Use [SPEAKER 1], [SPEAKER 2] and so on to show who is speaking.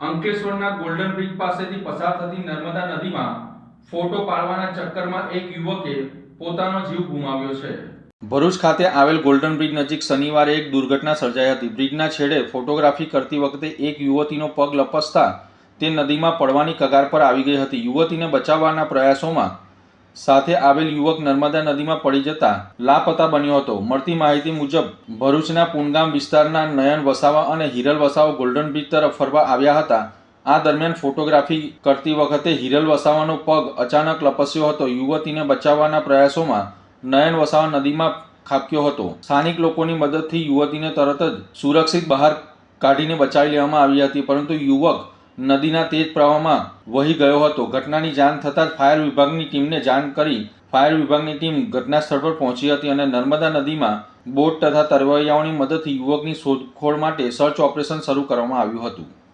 [SPEAKER 1] અંકલેશ્વરના golden bridge પાસેથી પસાર થતી નર્મદા નદીમાં ફોટો પાડવાના ચક્કરમાં એક યુવકે પોતાનો જીવ ગુમાવ્યો છે. ભરૂચ ખાતે આવેલ ગોલ્ડન બ્રિજ નજીક શનિવારે એક દુર્ઘટના સર્જાઈ હતી. બ્રિજના છેડે ફોટોગ્રાફી કરતી વખતે એક યુવતીનો પગ લપસતા તે નદીમાં પડવાની કગાર પર આવી ગઈ હતી. યુવતીને બચાવવાના પ્રયાસોમાં સાથે આવેલ યુવક નર્મદા નદીમાં પડી જતા લાપતા બન્યો હતો. મળતી માહિતી મુજબ, ભરૂચના પુનગામ વિસ્તારના નયન વસાવા અને હિરલ વસાવા ગોલ્ડન બ્રિજ તરફ ફરવા આવ્યા હતા. આ દરમિયાન ફોટોગ્રાફી કરતી વખતે હિરલ વસાવાનો પગ અચાનક લપસ્યો હતો. યુવતીને બચાવવાના પ્રયાસોમાં નયન વસાવા નદીમાં ખાબક્યો હતો. સ્થાનિક લોકોની મદદથી યુવતીને તરત જ સુરક્ષિત બહાર કાઢીને બચાવી લેવામાં આવી હતી, પરંતુ યુવક નદીના તેજ પ્રવાહમાં વહી ગયો હતો. ઘટનાની જાણ થતાં જ ફાયર વિભાગની ટીમને જાણ કરી ફાયર વિભાગની ટીમ ઘટના સ્થળ પર પહોંચી હતી અને નર્મદા નદીમાં બોટ તથા તરવૈયાઓની મદદથી યુવકની શોધખોળ માટે સર્ચ ઓપરેશન શરૂ કરવામાં આવ્યું હતું.